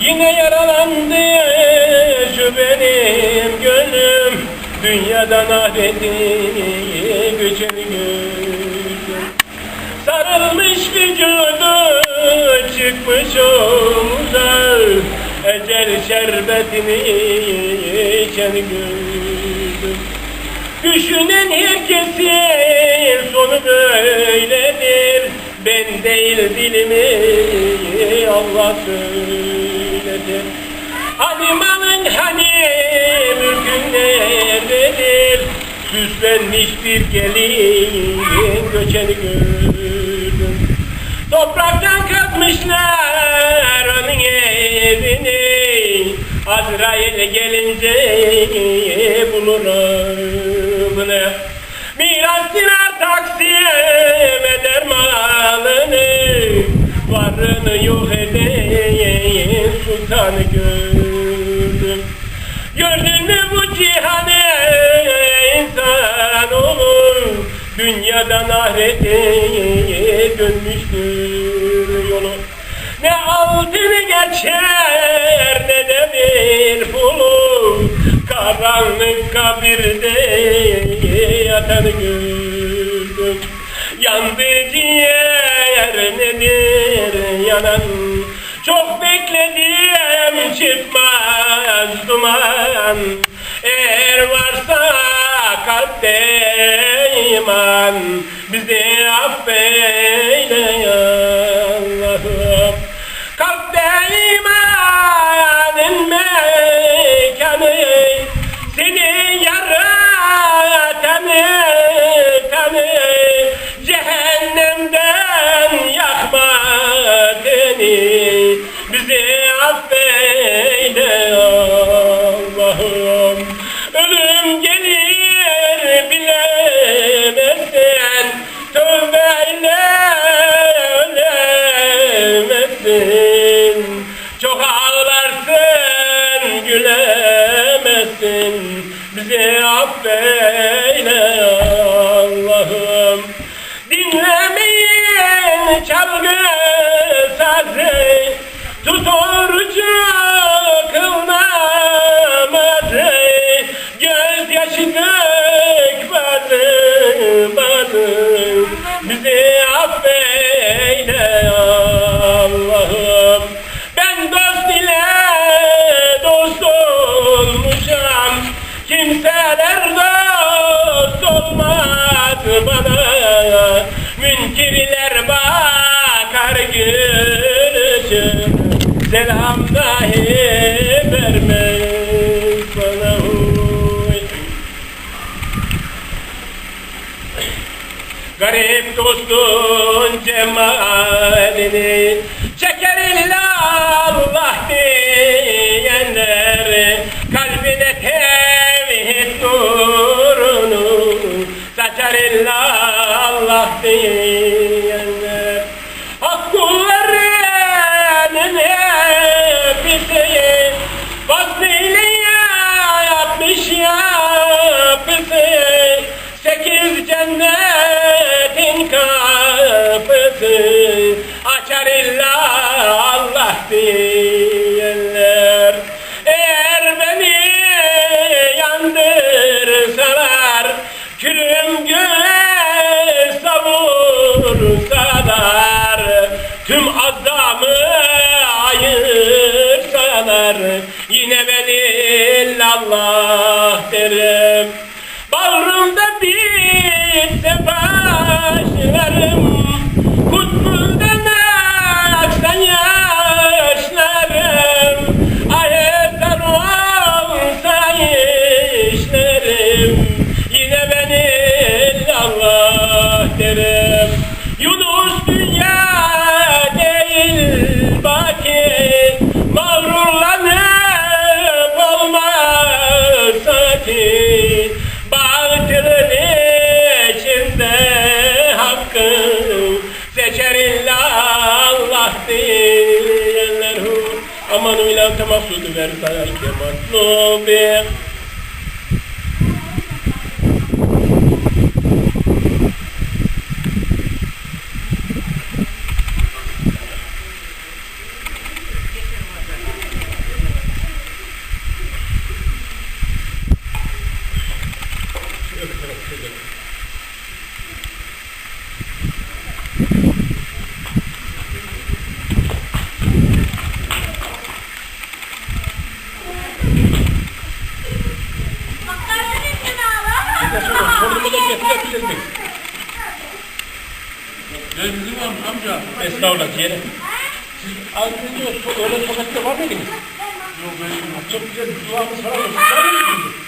Yine yaralandı şu benim gönlüm. Dünyadan ahireti göçeni gördüm Sarılmış vücudu çıkmış omuza Ecel şerbetini içen gördüm Düşünen herkesin sonu böyledir. Ben değil dilimi Allah söyledir Hani malın hani mülkün nerededir Süslenmiş bir gelin göçeni gördüm. Topraktan kazmışlar onun evini. Azrail gelince bulur avını Miras dinar taksim eder malını. Varını yok eden sultanı gördüm. Gördün mü bu cihanı insan olur. Dünyadan ahirete dönmüştür yolu. Ne altını geçer ne de bir pulu Karanlık kabirde yatanı gördüm Yandı ciğer nedir? Yanan Çok bekledim çıkmaz duman. Eğer varsa kalpte iman. Bizi affeyle ya Allah'ım Kalpte imanın mekanı Seni yaratanı tanı Cehennemden ölemezsin Çok ağlarsın gülemezsin Bizi affeyle Münkirler bakar gülüşüm Selam dahi vermez bana huy. Garip dostun cemalini Çeker illa Allah diyenler Kalbine tevhid nurunu Saçar illa Allah diyenler Hak kullarının hepsi Vasfıyla yapmış yapısı. Sekiz cennetin kapısı ayırsalar Yine beni illallah derim. Bağrımda bitse başlarım Kutbundan aksan yaşlarım. Ayetler olsa işlerim Yine beni illallah derim ahdiyenlerhu amanu ila temaksudu ver sarayke matlubi Thank you. Mı amca? Estağfurullah diyelim. Siz az önce öyle sokakta var mıydınız? Yok benim. Çok güzel duamız falan olsun. Var?